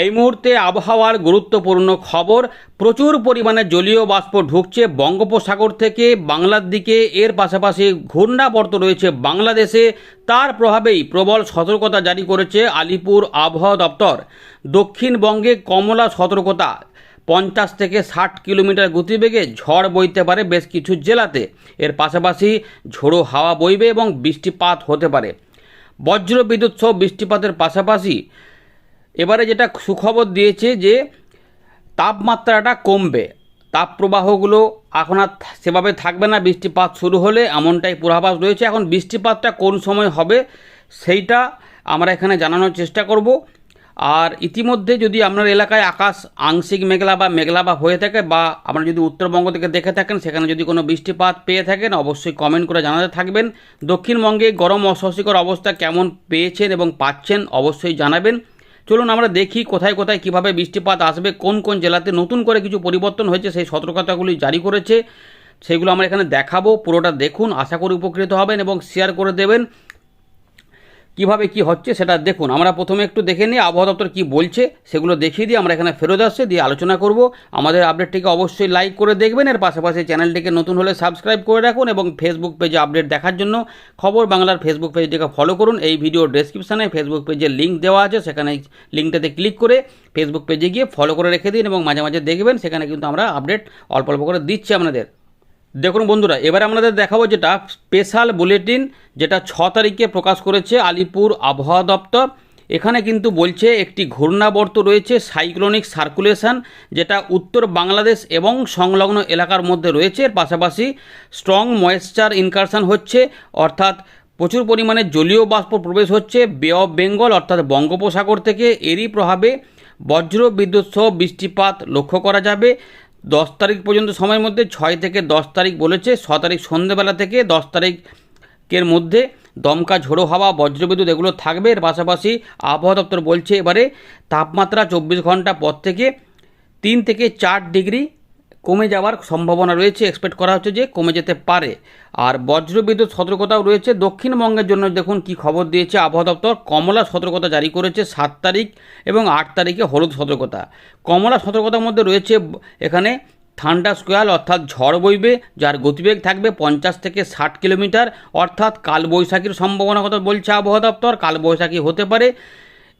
এই মুহূর্তে আবহাওয়ার গুরুত্বপূর্ণ খবর, প্রচুর পরিমাণে জলীয় বাষ্প ঢুকছে বঙ্গোপসাগর থেকে বাংলার দিকে। এর পাশাপাশি ঘূর্ণাবর্ত রয়েছে বাংলাদেশে। তার প্রভাবেই প্রবল সতর্কতা জারি করেছে আলিপুর আবহাওয়া দপ্তর। দক্ষিণবঙ্গে কমলা সতর্কতা, পঞ্চাশ থেকে ষাট কিলোমিটার গতিবেগে ঝড় বইতে পারে বেশ কিছু জেলাতে। এর পাশাপাশি ঝোড়ো হাওয়া বইবে এবং বৃষ্টিপাত হতে পারে। বজ্র বিদ্যুৎ সহ বৃষ্টিপাতের পাশাপাশি এবারে যেটা সুখবর দিয়েছে যে তাপমাত্রাটা কমবে, তাপপ্রবাহগুলো এখন আর সেভাবে থাকবে না, বৃষ্টিপাত শুরু হলে এমনটাই পূর্বাভাস রয়েছে। এখন বৃষ্টিপাতটা কোন সময় হবে সেইটা আমরা এখানে জানানোর চেষ্টা করব। আর ইতিমধ্যে যদি আপনার এলাকায় আকাশ আংশিক মেঘলা বা মেঘলা বা হয়ে থাকে বা আপনারা যদি উত্তরবঙ্গ থেকে দেখে থাকেন, সেখানে যদি কোনো বৃষ্টিপাত পেয়ে থাকেন, অবশ্যই কমেন্ট করে জানাতে থাকবেন। দক্ষিণবঙ্গে গরম অস্বস্তিকর অবস্থা কেমন পেয়েছেন এবং পাচ্ছেন, অবশ্যই জানাবেন। চলুন আমরা দেখি কোথায় কোথায় কীভাবে বৃষ্টিপাত আসবে, কোন কোন জেলাতে নতুন করে কিছু পরিবর্তন হয়েছে, সেই সতর্কতাগুলি জারি করেছে, সেগুলো আমরা এখানে দেখাবো, পুরোটা দেখুন, আশা করি উপকৃত হবেন এবং শেয়ার করে দেবেন। কীভাবে কি হচ্ছে সেটা দেখুন। আমরা প্রথমে একটু দেখে নিই, আবহাওয়া দপ্তর কী বলছে সেগুলো দেখিয়ে দিয়ে আমরা এখানে ফেরত আসছে, দিয়ে আলোচনা করব। আমাদের আপডেটটিকে অবশ্যই লাইক করে দেখবেন। এর পাশাপাশি চ্যানেলটিকে নতুন হলে সাবস্ক্রাইব করে রাখুন এবং ফেসবুক পেজে আপডেট দেখার জন্য খবর বাংলার ফেসবুক পেজটিকে ফলো করুন। এই ভিডিও ডেসক্রিপশানে ফেসবুক পেজের লিঙ্ক দেওয়া আছে, সেখানে লিঙ্কটাতে ক্লিক করে ফেসবুক পেজে গিয়ে ফলো করে রেখে দিন এবং মাঝে মাঝে দেখবেন, সেখানে কিন্তু আমরা আপডেট অল্প অল্প করে দিচ্ছি আপনাদের। দেখুন বন্ধুরা, এবার আমাদের দেখাবো যেটা স্পেশাল বুলেটিন যেটা ছ তারিখে প্রকাশ করেছে আলিপুর আবহাওয়া দপ্তর। এখানে কিন্তু বলছে একটি ঘূর্ণাবর্ত রয়েছে সাইক্লোনিক সার্কুলেশন যেটা উত্তর বাংলাদেশ এবং সংলগ্ন এলাকার মধ্যে রয়েছে। এর পাশাপাশি স্ট্রং ময়েশ্চার ইনকারশন হচ্ছে, অর্থাৎ প্রচুর পরিমাণে জলীয় বাষ্প প্রবেশ হচ্ছে বে অফ বেঙ্গল অর্থাৎ বঙ্গোপসাগর থেকে। এরই প্রভাবে বজ্র বিদ্যুৎ সহ বৃষ্টিপাত লক্ষ্য করা যাবে। দশ তারিখ পর্যন্ত সময়ের মধ্যে, ছয় থেকে দশ তারিখ বলেছে, ছ তারিখ সন্ধেবেলা থেকে দশ তারিখের মধ্যে দমকা ঝোড়ো হাওয়া, বজ্রবিদ্যুৎ এগুলো থাকবে। এর পাশাপাশি আবহাওয়া দপ্তর বলছে এবারে তাপমাত্রা চব্বিশ ঘণ্টা পর থেকে তিন থেকে চার ডিগ্রি কমে যাওয়ার সম্ভাবনা রয়েছে। এক্সপেক্ট করা হচ্ছে যে কমে যেতে পারে। আর বজ্রবিদ্যুৎ সতর্কতাও রয়েছে। দক্ষিণবঙ্গের জন্য দেখুন কি খবর দিয়েছে আবহাওয়া দপ্তর। কমলা সতর্কতা জারি করেছে সাত তারিখ এবং আট তারিখে হলুদ সতর্কতা। কমলা সতর্কতার মধ্যে রয়েছে এখানে ঠান্ডা স্কোয়াল অর্থাৎ ঝড় বইবে, যার গতিবেগ থাকবে পঞ্চাশ থেকে ষাট কিলোমিটার। অর্থাৎ কালবৈশাখীর সম্ভাবনা কথা বলছে আবহাওয়া দপ্তর। কালবৈশাখী হতে পারে।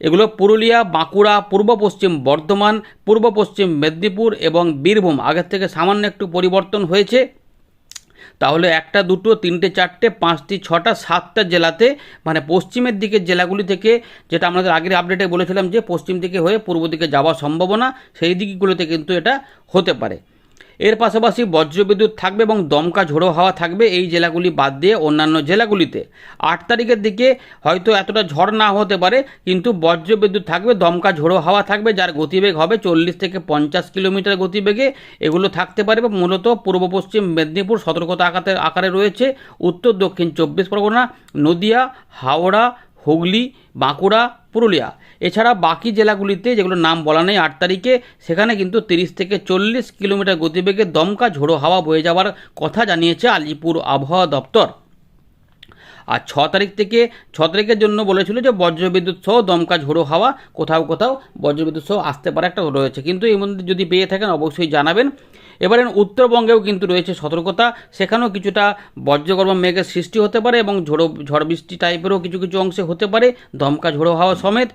এগুলো পুরুলিয়া, বাঁকুড়া, পূর্ব পশ্চিম বর্ধমান, পূর্ব পশ্চিম মেদিনীপুর এবং বীরভূম। আগের থেকে সামান্য একটু পরিবর্তন হয়েছে। তাহলে একটা, দুটো, তিনটে, চারটে, পাঁচটি, ছটা, সাতটা জেলাতে মানে পশ্চিমের দিকের জেলাগুলি থেকে, যেটা আমাদের আগের আপডেটে বলেছিলাম যে, পশ্চিম দিকে হয়ে পূর্ব দিকে যাওয়ার সম্ভাবনা, সেই দিকগুলোতে কিন্তু এটা হতে পারে। এর পাশাপাশি বজ্রবিদ্যুৎ থাকবে এবং দমকা ঝোড়ো হাওয়া থাকবে এই জেলাগুলি বাদ দিয়ে অন্যান্য জেলাগুলিতে। আট তারিখের দিকে হয়তো এতটা ঝড় না হতে পারে, কিন্তু বজ্রবিদ্যুৎ থাকবে, দমকা ঝোড়ো হাওয়া থাকবে, যার গতিবেগ হবে চল্লিশ থেকে পঞ্চাশ কিলোমিটার গতিবেগে। এগুলো থাকতে পারে মূলত পূর্ব পশ্চিম মেদিনীপুর সতর্কতা আকারে আকারে রয়েছে। উত্তর দক্ষিণ চব্বিশ পরগনা, নদিয়া, হাওড়া হুগলি, বাঁকুড়া, পুরুলিয়া। এছাড়া বাকি জেলাগুলিতে যেগুলোর নাম বলা নেই আট তারিখে, সেখানে কিন্তু তিরিশ থেকে চল্লিশ কিলোমিটার গতিবেগে দমকা ঝোড়ো হাওয়া বয়ে যাওয়ার কথা জানিয়েছে আলিপুর আবহাওয়া দপ্তর। আর ছ তারিখ থেকে, ছ তারিখের জন্য বলেছিল যে বজ্রবিদ্যুৎ সহ দমকা ঝোড়ো হাওয়া কোথাও কোথাও বজ্রবিদ্যুৎ সহ আসতে পারে একটা রয়েছে। কিন্তু এই মধ্যে যদি পেয়ে থাকেন অবশ্যই জানাবেন। এবারে উত্তরবঙ্গেও কিন্তু রয়েছে সতর্কতা। সেখানেও কিছুটা বজ্রগর্ভ মেঘের সৃষ্টি হতে পারে এবং ঝোড়ো, ঝড় বৃষ্টি টাইপেরও কিছু কিছু অংশে হতে পারে দমকা ঝোড়ো হাওয়া সমেত।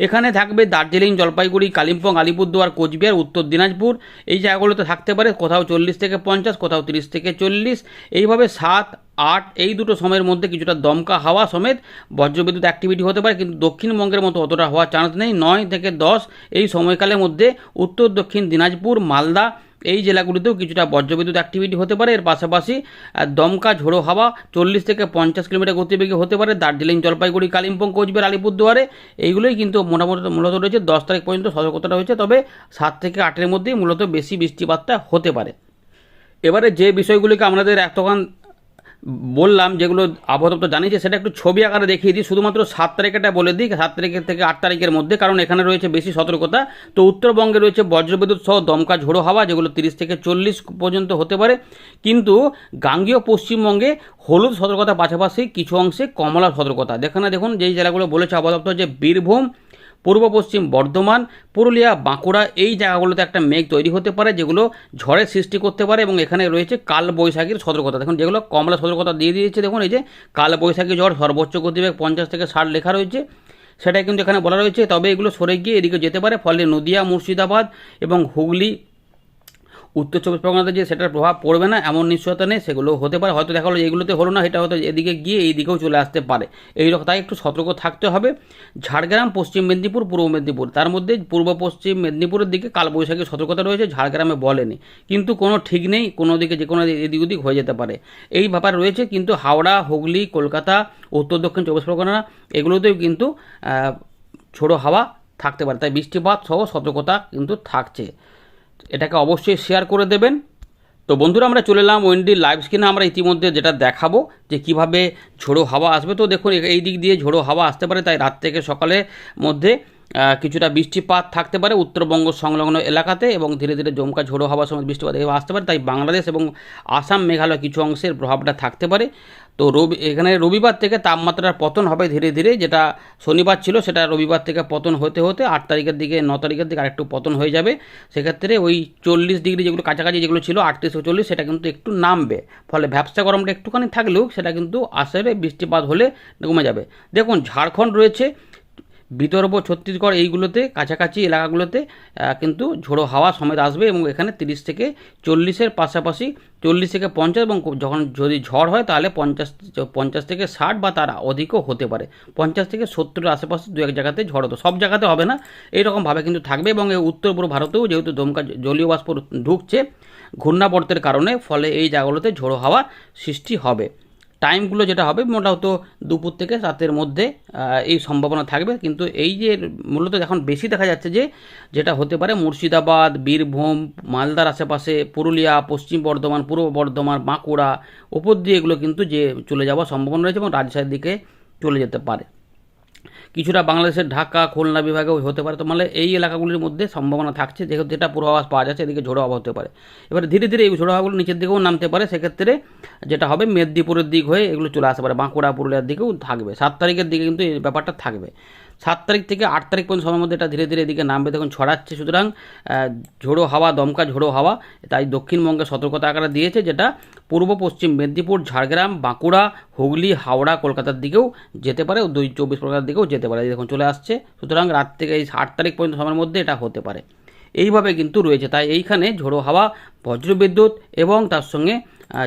এখানে থাকবে দার্জিলিং, জলপাইগুড়ি, কালিম্পং, আলিপুরদুয়ার, কোচবিহার, উত্তর দিনাজপুর। এই জায়গাগুলোতে থাকতে পারে, কোথাও চল্লিশ থেকে পঞ্চাশ, কোথাও তিরিশ থেকে চল্লিশ। এইভাবে সাত, আট, এই দুটো সময়ের মধ্যে কিছুটা দমকা হাওয়া সমেত বজ্রবিদ্যুৎ অ্যাক্টিভিটি হতে পারে, কিন্তু দক্ষিণবঙ্গের মতো অতটা হওয়ার চান্স নেই। নয় থেকে দশ এই সময়কালের মধ্যে উত্তর, দক্ষিণ দিনাজপুর, মালদা এই জেলাগুলিতেও কিছুটা বজ্রবিদ্যুৎ অ্যাক্টিভিটি হতে পারে। এর পাশাপাশি দমকা, ঝোড়ো হাওয়া চল্লিশ থেকে পঞ্চাশ কিলোমিটার গতিবেগে হতে পারে। দার্জিলিং, জলপাইগুড়ি, কালিম্পং, কোচবিহার, আলিপুরদুয়ারে এইগুলোই কিন্তু মোটামুটি মূলত রয়েছে। দশ তারিখ পর্যন্ত সতর্কতা রয়েছে তবে সাত থেকে আটের মধ্যেই মূলত বেশি বৃষ্টিপাতটা হতে পারে। এবারে যে বিষয়গুলিকে আমাদের এতক্ষণ বললাম যেগুলো আবহাওয়া জানিয়েছে, সেটা একটু ছবি আকারে দেখিয়ে দিই। শুধুমাত্র সাত তারিখেটা বলে দিই, সাত তারিখের থেকে আট তারিখের মধ্যে, কারণ এখানে রয়েছে বেশি সতর্কতা। তো উত্তরবঙ্গে রয়েছে বজ্রবিদ্যুৎ সহ দমকা ঝোড়ো হাওয়া, যেগুলো তিরিশ থেকে চল্লিশ পর্যন্ত হতে পারে। কিন্তু গাঙ্গীয় পশ্চিমবঙ্গে হলুদ সতর্কতা পাশাপাশি কিছু অংশে কমলা সতর্কতা। যেখানে দেখুন, যেই জেলাগুলো বলেছে আবহাওয়া যে বীরভূম পূর্ব পশ্চিম বর্ধমান, পুরুলিয়া, বাঁকুড়া এই জায়গাগুলোতে একটা মেঘ তৈরি হতে পারে যেগুলো ঝড়ের সৃষ্টি করতে পারে এবং এখানে রয়েছে কালবৈশাখীর সতর্কতা। দেখুন, যেগুলো কমলা সতর্কতা দিয়ে দিয়েছে, দেখুন, এই যে কালবৈশাখী ঝড় সর্বোচ্চ গতিবেগ পঞ্চাশ থেকে ষাট লেখা রয়েছে। সেটাই কিন্তু এখানে বলা রয়েছে, তবে এগুলো সরে গিয়ে এদিকে যেতে পারে, ফলে নদিয়া, মুর্শিদাবাদ এবং হুগলি উত্তর চব্বিশ পরগনাতে যে সেটার প্রভাব পড়বে না, এমন নিশ্চয়তা নেই, সেগুলো হতে পারে। হয়তো দেখা হলো এগুলোতে হলো না এটা হয়তো এদিকে গিয়ে এই দিকেও চলে আসতে পারে। এই রকম, তাই একটু সতর্ক থাকতে হবে। ঝাড়গ্রাম, পশ্চিম মেদিনীপুর, পূর্ব মেদিনীপুর, তার মধ্যে পূর্ব পশ্চিম মেদিনীপুরের দিকে কালবৈশাখীর সতর্কতা রয়েছে, ঝাড়গ্রামে বলেনি। কিন্তু কোনো ঠিক নেই, কোনো দিকে যে কোনো এদিক ওদিক হয়ে যেতে পারে। এই ব্যাপার রয়েছে, কিন্তু হাওড়া, হুগলি, কলকাতা, উত্তর দক্ষিণ চব্বিশ পরগনা এগুলোতেও কিন্তু ঝোড়ো হাওয়া থাকতে পারে। তাই বৃষ্টিপাত সহ সতর্কতা কিন্তু থাকছে। এটাকে অবশ্যই শেয়ার করে দেবেন। তো বন্ধুরা, আমরা চলে এলাম ওয়েন্ডি লাইভ স্ক্রিনে আমরা ইতিমধ্যে যেটা দেখাবো যে কীভাবে ঝোড়ো হাওয়া আসবে। তো দেখুন, এই দিক দিয়ে ঝোড়ো হাওয়া আসতে পারে, তাই রাত থেকে সকালের মধ্যে কিছুটা বৃষ্টিপাত থাকতে পারে উত্তরবঙ্গ সংলগ্ন এলাকাতে এবং ধীরে ধীরে জমকা ঝোড়ো হাওয়ার সময় বৃষ্টিপাত আসতে পারে। তাই বাংলাদেশ এবং আসাম, মেঘালয় কিছু অংশের প্রভাবটা থাকতে পারে। তো রবি, এখানে রবিবার থেকে তাপমাত্রার পতন হবে ধীরে ধীরে, যেটা শনিবার ছিল, সেটা রবিবার থেকে পতন হতে হতে আট তারিখের দিকে, ন তারিখের দিকে আরেকটু পতন হয়ে যাবে। সেক্ষেত্রে ওই চল্লিশ ডিগ্রি যেগুলো কাছাকাছি যেগুলো ছিল, আটত্রিশ চল্লিশ, সেটা কিন্তু একটু নামবে। ফলে ব্যবসা গরমটা একটুখানি থাকলেও সেটা কিন্তু আসলে বৃষ্টিপাত হলে কমে যাবে। দেখুন, ঝাড়খণ্ড রয়েছে বিদর্ভ, ছত্তিশগড় এইগুলোতে, কাছাকাছি এলাকাগুলোতে কিন্তু ঝোড়ো হাওয়া সমেত আসবে এবং এখানে তিরিশ থেকে চল্লিশের পাশাপাশি চল্লিশ থেকে পঞ্চাশ এবং যখন যদি ঝড় হয় তাহলে পঞ্চাশ পঞ্চাশ থেকে ষাট বা তার অধিকও হতে পারে। পঞ্চাশ থেকে সত্তরের আশেপাশে দু এক জায়গাতে ঝড় হতো। সব জায়গাতে হবে না। এইরকমভাবে কিন্তু থাকবে এবং এই উত্তর পূর্ব ভারতেও যেহেতু দমকা জলীয় বাষ্প ঢুকছে, ঘূর্ণাবর্তের কারণে ফলে এই জায়গাগুলোতে ঝোড়ো হাওয়া সৃষ্টি হবে। টাইমগুলো যেটা হবে মোটামুত দুপুর থেকে রাতের মধ্যে এই সম্ভাবনা থাকবে। কিন্তু এই যে মূলত এখন বেশি দেখা যাচ্ছে যে, যেটা হতে পারে মুর্শিদাবাদ, বীরভূম, মালদার আশেপাশে, পুরুলিয়া, পশ্চিম বর্ধমান, পূর্ব বর্ধমান, বাঁকুড়া, ওপর দিয়ে এগুলো কিন্তু যে চলে যাওয়ার সম্ভাবনা রয়েছে এবং রাজশাহীর দিকে চলে যেতে পারে। কিছুটা বাংলাদেশের ঢাকা, খুলনা বিভাগেও হতে পারে। তো মানে এই এলাকাগুলির মধ্যে সম্ভাবনা থাকছে, যেহেতু যেটা পূর্বাভাস পাওয়া যাচ্ছে, এদিকে ঝোড়ো হাওয়া হতে পারে। এবারে ধীরে ধীরে এই ঝোড়ো হাওয়াগুলো নিচের দিকেও নামতে পারে। সেক্ষেত্রে যেটা হবে, মেদিনীপুরের দিক হয়ে এগুলো চলে আসতে পারে। বাঁকুড়া, পুরুলিয়ার দিকেও থাকবে। সাত তারিখের দিকে কিন্তু এই ব্যাপারটা থাকবে। সাত তারিখ থেকে আট তারিখ পর্যন্ত সময়ের মধ্যে এটা ধীরে ধীরে এদিকে নামবে। তখন ছড়াচ্ছে। সুতরাং ঝোড়ো হাওয়া, দমকা ঝোড়ো হাওয়া, তাই দক্ষিণবঙ্গে সতর্কতা আকারে দিয়েছে, যেটা পূর্ব, পশ্চিম মেদিনীপুর, ঝাড়গ্রাম, বাঁকুড়া, হুগলি, হাওড়া, কলকাতার দিকেও যেতে পারে দুই, চব্বিশ পরগনার দিকেও যেতে পারে। দেখুন, চলে আসছে। সুতরাং, রাত থেকে এই আট তারিখ পর্যন্ত সময়ের মধ্যে এটা হতে পারে। এইভাবে কিন্তু রয়েছে। তাই এইখানে ঝোড়ো হাওয়া বজ্রবিদ্যুৎ এবং তার সঙ্গে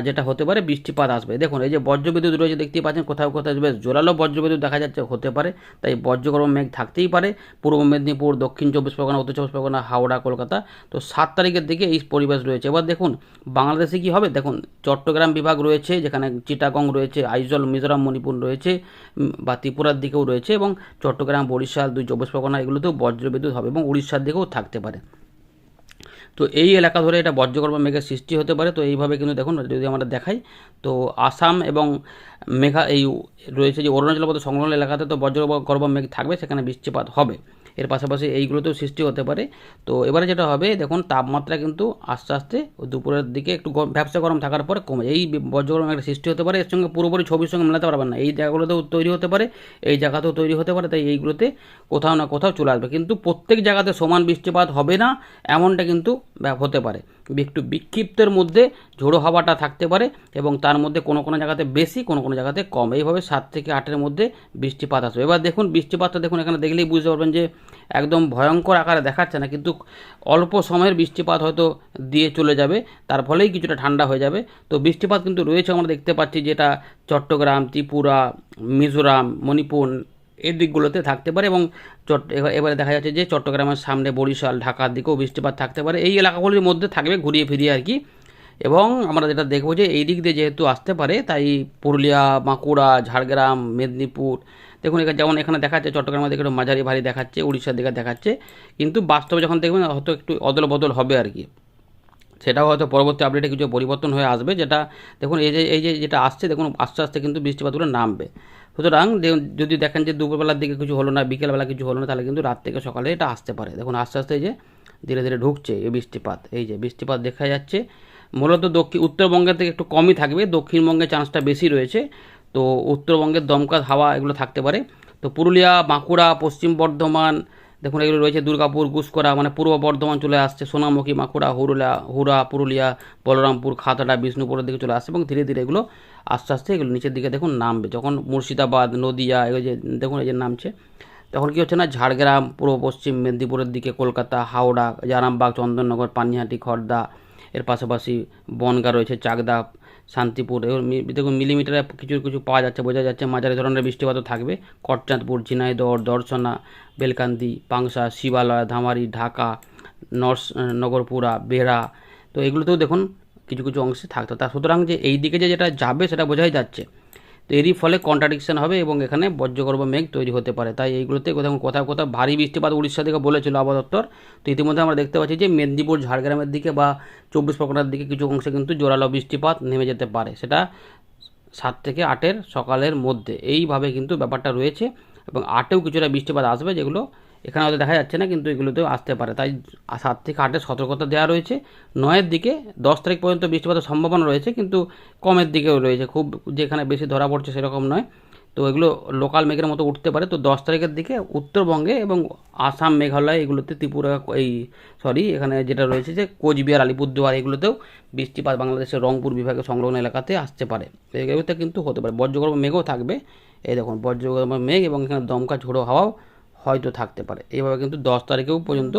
যেটা হতে পারে বৃষ্টিপাত আসবে। দেখুন, এই যে বজ্রবিদ্যুৎ রয়েছে, দেখতেই পাচ্ছেন, কোথাও কোথাও বেশ জোরালো বজ্রবিদ্যুৎ দেখা যাচ্ছে, হতে পারে। তাই বজ্রগর্ভ মেঘ থাকতেই পারে। পূর্ব মেদিনীপুর, দক্ষিণ চব্বিশ পরগনা, উত্তর চব্বিশ পরগনা, হাওড়া, কলকাতা, তো সাত তারিখের দিকে এই পরিবেশ রয়েছে। এবার দেখুন, বাংলাদেশে কি হবে? দেখুন, চট্টগ্রাম বিভাগ রয়েছে, যেখানে চিটাগং রয়েছে, আইজল, মিজোরাম, মণিপুর রয়েছে বা ত্রিপুরার দিকেও রয়েছে এবং চট্টগ্রাম, বরিশাল, দুই চব্বিশ পরগনা, এগুলোতেও বজ্রবিদ্যুৎ হবে এবং উড়িষ্যার দিকেও থাকতে পারে। তো এই এলাকা ধরে এটা বজ্রগর্ভ মেঘের সৃষ্টি হতে পারে। তো এইভাবে কিন্তু দেখুন, যদি আমরা দেখাই, তো আসাম এবং মেঘা, এই রয়েছে যে অরুণাচল প্রদেশ সংলগ্ন এলাকাতে তো বজ্রগর্ভ মেঘ থাকবে, সেখানে বৃষ্টিপাত হবে। এর পাশাপাশি এইগুলোতেও সৃষ্টি হতে পারে। তো এবারে যেটা হবে, দেখুন, তাপমাত্রা কিন্তু আস্তে আস্তে দুপুরের দিকে একটু ব্যবসা গরম থাকার পরে কমে এই বজ্রগরম একটা সৃষ্টি হতে পারে, এর সঙ্গে পুরোপুরি ছবির সঙ্গে মেলাতে পারবেন না। এই জায়গাগুলোতেও তৈরি হতে পারে, এই জায়গাতেও তৈরি হতে পারে, তাই এইগুলোতে কোথাও না কোথাও চলে আসবে। কিন্তু প্রত্যেক জায়গাতে সমান বৃষ্টিপাত হবে না, এমনটা কিন্তু হতে পারে। একটু বিক্ষিপ্তের মধ্যে ঝোড়ো হাওয়াটা থাকতে পারে এবং তার মধ্যে কোনো কোনো জায়গাতে বেশি, কোনো কোনো জায়গাতে কম। এইভাবে সাত থেকে আটের মধ্যে বৃষ্টিপাত আসবে। এবার দেখুন, বৃষ্টিপাতটা দেখুন এখানে দেখলেই বুঝতে পারবেন যে একদম ভয়ঙ্কর আকারে দেখাচ্ছে না, কিন্তু অল্প সময়ের বৃষ্টিপাত হয়তো দিয়ে চলে যাবে, তার ফলেই কিছুটা ঠান্ডা হয়ে যাবে। তো বৃষ্টিপাত কিন্তু রয়েছে, আমরা দেখতে পাচ্ছি যেটা চট্টগ্রাম, ত্রিপুরা, মিজোরাম, মণিপুর এই দিকগুলোতে থাকতে পারে এবং চট এবার- দেখা যাচ্ছে যে চট্টগ্রামের সামনে বরিশাল, ঢাকার দিকেও বৃষ্টিপাত থাকতে পারে। এই এলাকাগুলির মধ্যে থাকবে ঘুরিয়ে ফিরিয়ে আর কি। এবং আমরা যেটা দেখব যে এই দিক দিয়ে যেহেতু আসতে পারে, তাই পুরুলিয়া, বাঁকুড়া, ঝাড়গ্রাম, মেদিনীপুর, দেখুন এখানে যেমন এখানে দেখাচ্ছে, চট্টগ্রামের দিকে একটু মাঝারি ভারী দেখাচ্ছে, উড়িষ্যার দিকে দেখাচ্ছে। কিন্তু বাস্তবে যখন দেখবেন হয়তো একটু অদল বদল হবে আর কি। সেটাও হয়তো পরবর্তী আপডেটে কিছু পরিবর্তন হয়ে আসবে, যেটা দেখুন এই যে এই যে যেটা আসছে, দেখুন আস্তে আস্তে কিন্তু বৃষ্টিপাতগুলো নামবে। সুতরাং যদি দেখেন যে দুপুরবেলার দিকে কিছু হলো না, বিকেলবেলা কিছু হলো না, তাহলে কিন্তু রাত থেকে সকালে এটা আসতে পারে। দেখুন, আস্তে আস্তে যে ধীরে ধীরে ঢুকছে এই বৃষ্টিপাত। এই যে বৃষ্টিপাত দেখা যাচ্ছে। মূলত দক্ষিণ, উত্তরবঙ্গের থেকে একটু কমই থাকবে। দক্ষিণবঙ্গে চান্সটা বেশি রয়েছে। তো উত্তরবঙ্গের দমকা হাওয়া এগুলো থাকতে পারে। তো পুরুলিয়া, বাঁকুড়া, পশ্চিম বর্ধমান দেখুন, এগুলো রয়েছে দুর্গাপুর গুসকরা মানে পূর্ব বর্ধমান চলে আসছে, সোনামুখী, মাকুড়া, হুরুলা হুরা পুরুলিয়া, বলরামপুর, খাতড়া, বিষ্ণুপুরের দিকে চলে আসছে এবং ধীরে ধীরে এগুলো আস্তে আস্তে এগুলো নিচের দিকে দেখুন নামবে। যখন মুর্শিদাবাদ, নদিয়া এগুলো যে দেখুন, এই যে নামছে, তখন কী হচ্ছে না, ঝাড়গ্রাম, পূর্ব পশ্চিম, মেদিনীপুরের দিকে কলকাতা, হাওড়া আরামবাগ, চন্দননগর, পানিহাটি, খর্দা, এর পাশাপাশি বনগা রয়েছে, চাকদা শান্তিপুর। দেখুন মিলিমিটারে কিছু কিছু পাওয়া যাচ্ছে, বোঝা যাচ্ছে মাঝারি ধরনের বৃষ্টিপাতও থাকবে। কটচাঁদপুর ঝিনাইদর দর্শনা, বেলকান্দি পাংশা শিবালয়, ধামারি, ঢাকা, নর্স নগরপুরা, বেড়া। তো এগুলোতেও দেখুন, কিছু কিছু অংশে থাকতো। তা সুতরাং যে এই দিকে যে যেটা যাবে, সেটা বোঝাই যাচ্ছে। তো এরই ফলে কন্ট্রাডিকশন হবে এবং এখানে বজ্রগর্ভ মেঘ তৈরি হতে পারে। তাই এইগুলোতে কোথাও কোথাও কোথাও ভারী বৃষ্টিপাত উড়িষ্যা থেকে বলেছিল আবহাওয়া দপ্তর। তো ইতিমধ্যে আমরা দেখতে পাচ্ছি যে মেদিনীপুর, ঝাড়গ্রামের দিকে বা চব্বিশ পরগনার দিকে কিছু অংশে কিন্তু জোরালো বৃষ্টিপাত নেমে যেতে পারে। সেটা সাত থেকে আটের সকালের মধ্যে। এইভাবে কিন্তু ব্যাপারটা রয়েছে এবং আটেও কিছুটা বৃষ্টিপাত আসবে যেগুলো এখানে হয়তো দেখা যাচ্ছে না, কিন্তু এগুলোতেও আসতে পারে। তাই সাত থেকে আটের সতর্কতা দেওয়া রয়েছে। নয়ের দিকে দশ তারিখ পর্যন্ত বৃষ্টিপাতের সম্ভাবনা রয়েছে, কিন্তু কমের দিকেও রয়েছে। খুব যেখানে বেশি ধরা পড়ছে সেরকম নয়। তো এগুলো লোকাল মেঘের মতো উঠতে পারে। তো দশ তারিখের দিকে উত্তরবঙ্গে এবং আসাম মেঘালয় এগুলোতে ত্রিপুরা, এই সরি এখানে যেটা রয়েছে যে কোচবিহার, আলিপুরদুয়ার এগুলোতেও বৃষ্টিপাত বাংলাদেশের রংপুর বিভাগের সংলগ্ন এলাকাতে আসতে পারে। এগুলোতে কিন্তু হতে পারে। বজ্রগর্ভ মেঘও থাকবে। এই দেখুন, বজ্রগর্ভ মেঘ এবং এখানে দমকা ঝোড়ো হাওয়াও হয়তো থাকতে পারে। এইভাবে কিন্তু দশ তারিখেও পর্যন্ত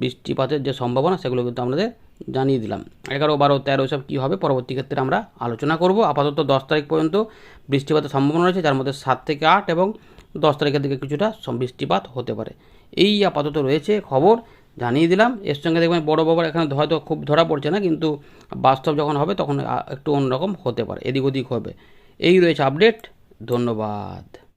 বৃষ্টিপাতের যে সম্ভাবনা সেগুলো কিন্তু আমাদের জানিয়ে দিলাম। এগারো বারো তেরো সব কী হবে পরবর্তী ক্ষেত্রে আমরা আলোচনা করব। আপাতত দশ তারিখ পর্যন্ত বৃষ্টিপাতের সম্ভাবনা রয়েছে যার মধ্যে সাত থেকে আট এবং দশ তারিখের দিকে কিছুটা বৃষ্টিপাত হতে পারে। এই আপাতত রয়েছে খবর জানিয়ে দিলাম। এর সঙ্গে দেখবেন বড় বাবার এখানে হয়তো খুব ধরা পড়ছে না কিন্তু বাস্তব যখন হবে তখন একটু অন্যরকম হতে পারে এদিক ওদিক হবে। এই রয়েছে আপডেট ধন্যবাদ।